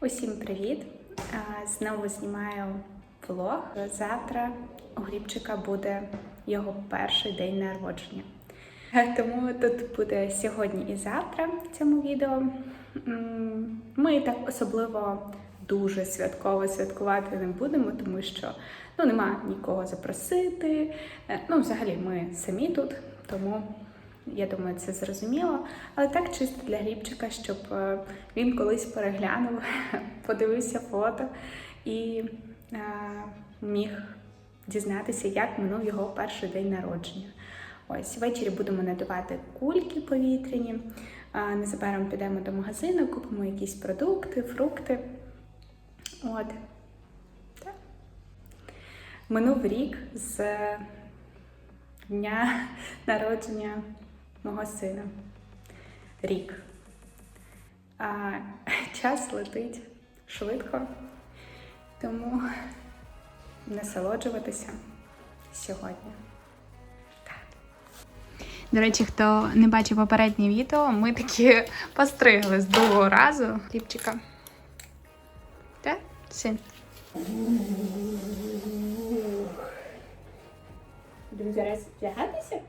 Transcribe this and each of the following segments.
Усім привіт! Знову знімаю влог. Завтра у Глібчика буде його перший день народження. Е, Тому тут буде сьогодні і завтра в цьому відео. Ми так особливо дуже святково святкувати не будемо, тому що ну, нема нікого запросити. Е, Ну, взагалі, ми самі тут, тому я думаю, це зрозуміло. Але так чисто для Глібчика, щоб е, він колись переглянув, подивився фото і е, міг дізнатися, як минув його перший день народження. Ось ввечері будемо надавати кульки повітряні. Незабаром підемо до магазину, купимо якісь продукти, фрукти. От. Так. Минув рік з дня народження мого сина. Рік. А час летить швидко, тому насолоджуватися сьогодні. До речі, хто не бачив попереднє відео, ми такі постригли з другого разу Ліпчика. Так, син? Вдягатися? Так?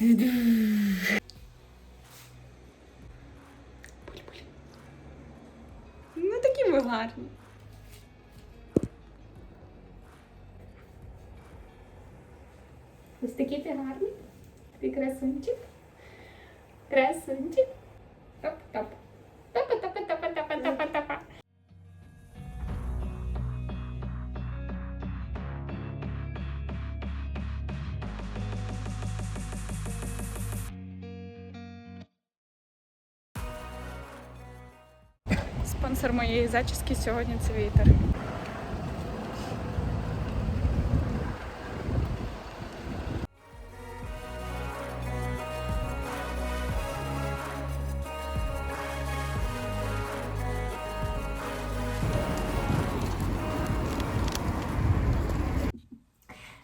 Ну Спонсор моєї зачіски сьогодні це вітер.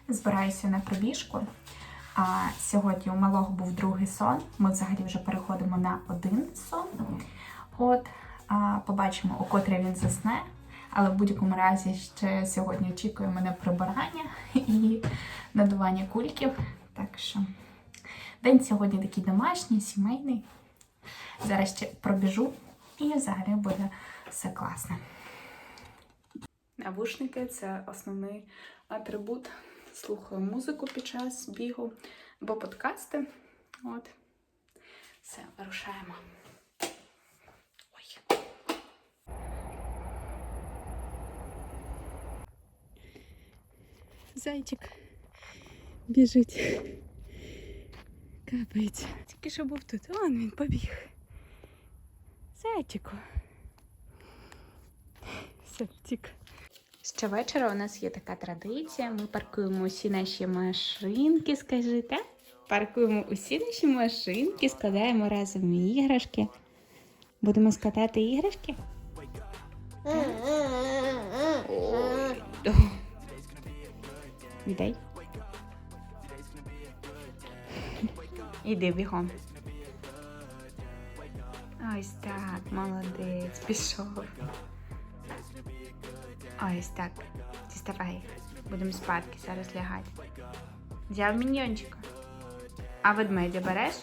Збираюся на пробіжку. А сьогодні у малого був другий сон. Ми взагалі вже переходимо на один сон. От, побачимо, у котрий він засне. Але в будь-якому разі ще сьогодні очікує мене прибирання і надування кульків. Так що день сьогодні такий домашній, сімейний. Зараз ще пробіжу і взагалі буде все класно. Навушники це основний атрибут. Слухаю музику під час бігу або подкасти. От. Все, вирушаємо. Зайчик біжить. Капається. Тільки що був тут. Вон він побіг. Зайчику. Все, втік. Щовечора у нас є така традиція. Ми паркуємо усі наші машинки, скажи, так? Паркуємо усі наші машинки, складаємо разом іграшки. Будемо складати іграшки? Ой. Віддай. Іди бігом. Ось так, молодець, пішов. Ось так. Діставай. Будемо спадки зараз лягати. Взяв міньйончика. А ведмедя береш?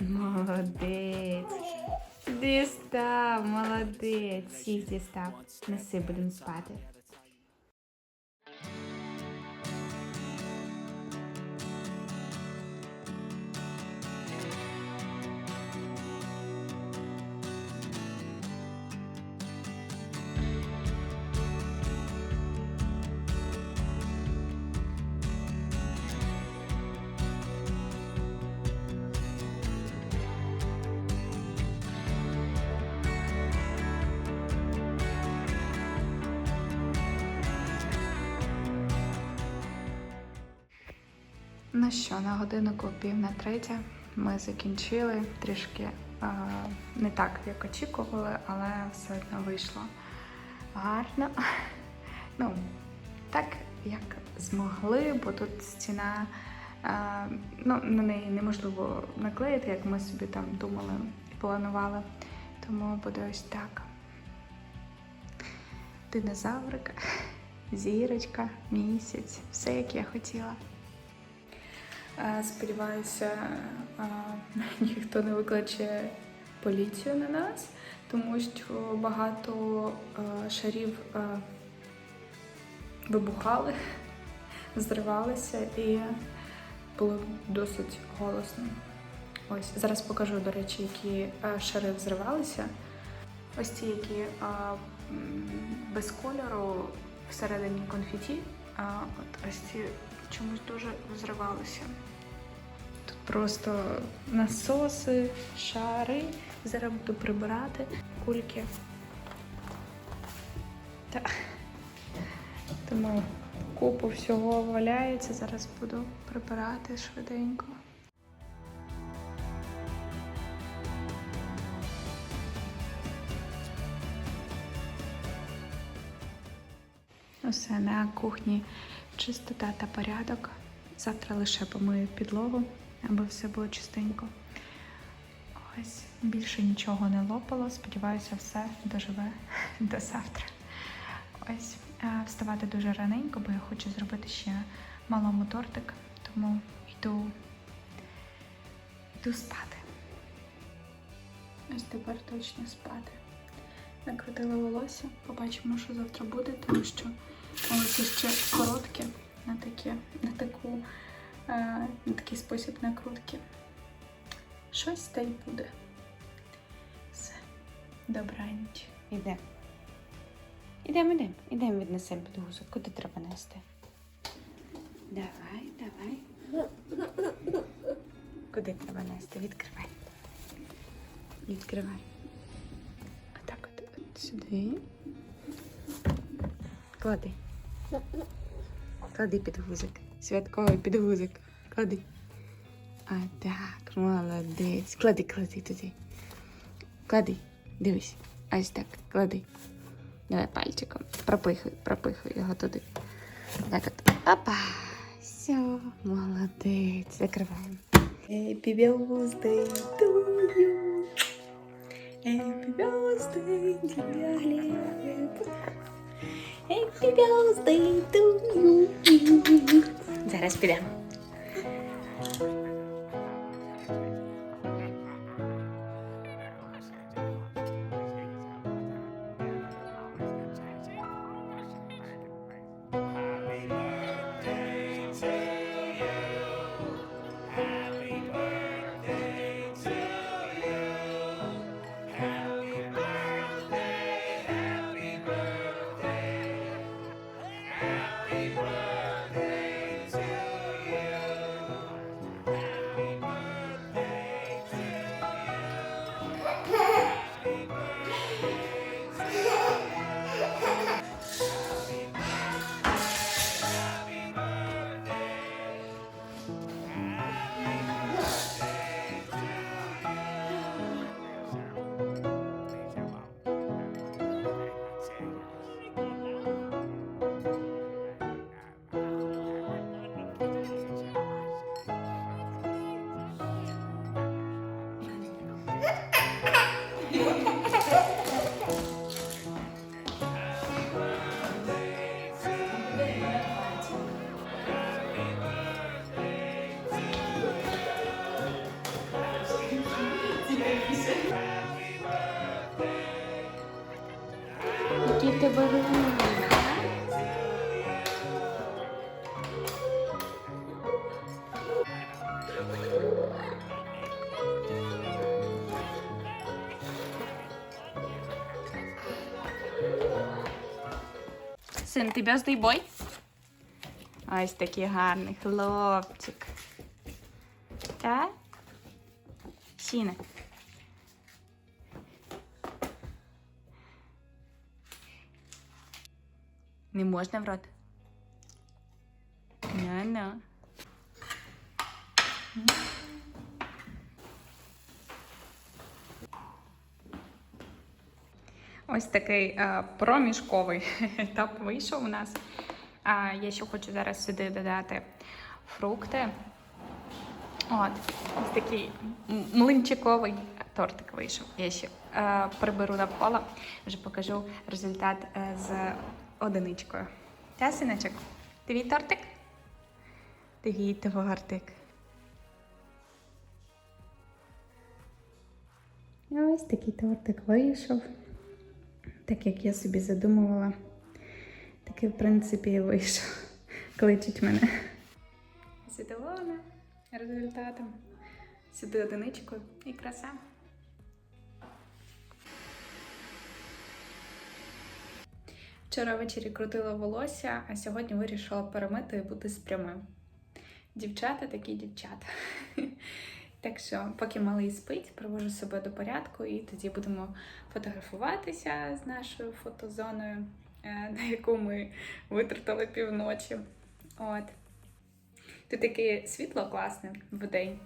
Молодець. Дістав, молодець. Всіх дістав. Неси, будемо спати. Що, на годиннику пів на третя ми закінчили трішки е, не так, як очікували, але все одно вийшло гарно. Ну, так, як змогли, бо тут стіна, а, ну, на неї неможливо наклеїти, як ми собі там думали і планували. Тому буде ось так. Динозаврик, зірочка, місяць, все як я хотіла. Сподіваюся, ніхто не викличе поліцію на нас, тому що багато шарів вибухали, зривалися і було досить голосно. Ось зараз покажу, до речі, які шари взривалися. Ось ці, які без кольору всередині конфеті, а от ось ці чомусь дуже взривалися. Просто насоси, шари. Зараз буду прибирати кульки. Та. Тому купу всього валяється. Зараз буду прибирати швиденько. Усе на кухні чистота та порядок. Завтра лише помию підлогу, аби все було чистенько. Ось більше нічого не лопало. Сподіваюся, все доживе до завтра. Ось вставати дуже раненько, бо я хочу зробити ще малому тортик, тому йду, йду спати. Ось тепер точно спати. Накрутила волосся, побачимо, що завтра буде, тому що волосся ще коротке на, такі, на, таку, е, на такий спосіб накрутки. Щось та й буде. Все. Добраніч. Іде. Ідемо, ідемо, ідемо віднесемо під гузок. Куди треба нести? Давай, давай. Куди треба нести? Відкривай. Відкривай. А так от, от сюди. Клади. Клади під гузик. Святковий під гузик. Клади. А так, молодець. Клади, клади туди. Клади. Дивись. Ось так. Клади. Давай пальчиком. Пропихуй, пропихуй його туди. Так от. Опа. Все, молодець. Закриваємо. Happy birthday to you. Happy birthday, dear Happy birthday to you. Зараз підемо. Син, ти бьоздий бой? Ось такий гарний хлопчик. Так? Сіне. Не можна в рот. На-на. Ось такий е, проміжковий етап вийшов у нас. А я ще хочу зараз сюди додати фрукти. От, ось такий млинчиковий тортик вийшов. Я ще е, приберу навколо, вже покажу результат е, з одиничкою. Та, синочок? Твій тортик? Твій тортик. Ось такий тортик вийшов. Так як я собі задумувала. Таки, в принципі, і вийшов. Кличуть мене. Задоволена результатом. Сюди одиничкою і краса. Вчора ввечері крутила волосся, а сьогодні вирішила перемити і бути з прямим. Дівчата такі дівчата. Так що, поки малий спить, привожу себе до порядку і тоді будемо фотографуватися з нашою фотозоною, е, на яку ми витратили півночі. От. Тут таке світло класне в день.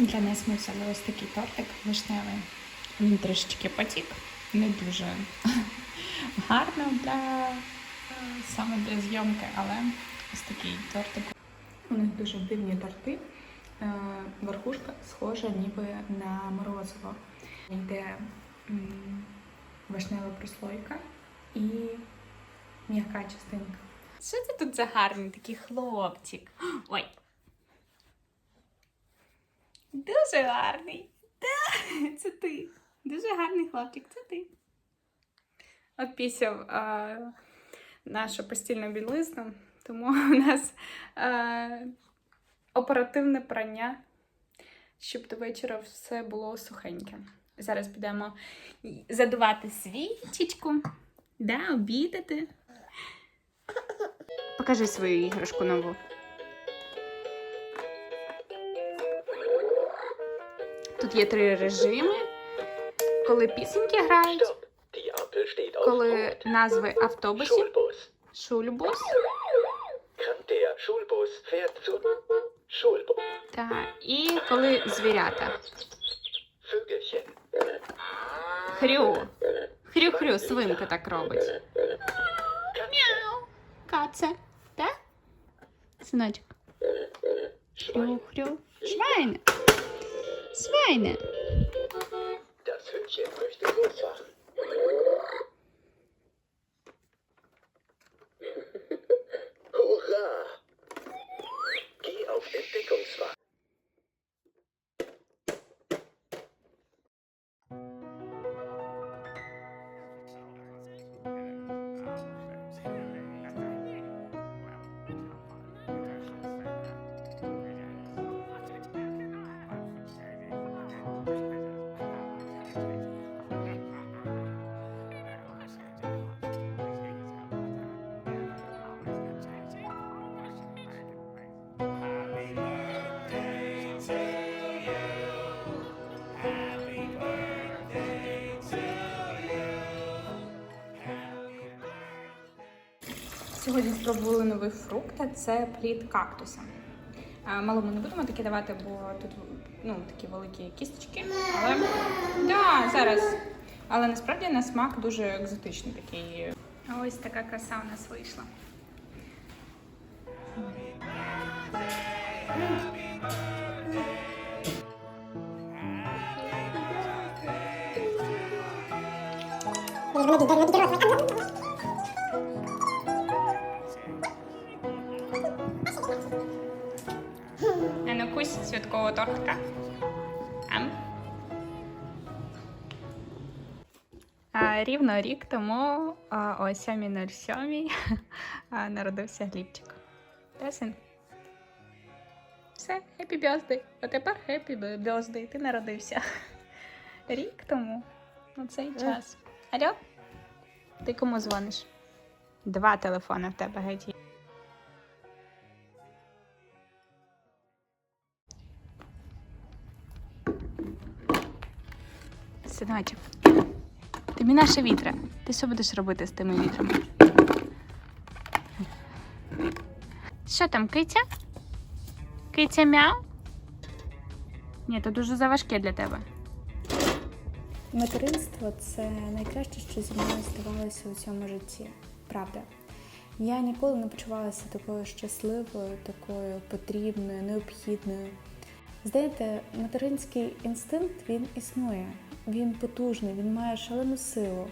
Для нас ми взяли ось такий тортик вишневий. Він трішечки потік, не дуже гарно для е, саме для зйомки, але ось такий тортик. У них дуже дивні торти. Е, Верхушка схожа ніби на морозиво. Йде вишнева прослойка і м'яка частинка. Що це тут за гарний такий хлопчик? Ой. Дуже гарний. Да, це ти. Дуже гарний хлопчик, це ти. Опісяв нашу постільну білизну, тому у нас а, оперативне прання, щоб до вечора все було сухеньке. Зараз підемо задувати свічечку, да, обідати. Покажи свою іграшку нову. Тут є три режими. Коли пісеньки грають, коли назви автобусів, шульбус Der Schulbus fährt zu Schulbus. та і коли звірята. Хрю. Хрю-хрю, свинка так робить. Мяу. Каце. Так? Синочок. Хрю-хрю. Швайне. Schweine. Das Hündchen möchte losfahren. Сьогодні спробували новий фрукт, а це плід кактуса. А, Малому не будемо такі давати, бо тут ну, такі великі кісточки. Але да, зараз. Але насправді на смак дуже екзотичний такий. Ось така краса у нас вийшла. Святкового. Ам. А, рівно рік тому а, о 7.07 а, народився Глібчик. Та. Все, happy birthday. А тепер happy birthday. Ти народився. Рік тому. У цей час. Алло? Ти кому дзвониш? Два телефони в тебе геть. Синочок, тобі наше вітре. Ти що будеш робити з тими вітрами? Що там, киця? Киця мяу? Ні, то дуже заважке для тебе. Материнство це найкраще, що зі мною ставалося у цьому житті. Правда. Я ніколи не почувалася такою щасливою, такою потрібною, необхідною. Знаєте, материнський інстинкт він існує, він потужний, він має шалену силу.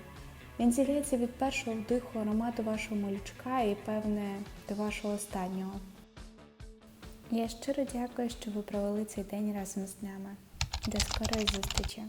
Він з'являється від першого вдиху аромату вашого малючка і, певне, до вашого останнього. Я щиро дякую, що ви провели цей день разом з нами. До скорої зустрічі!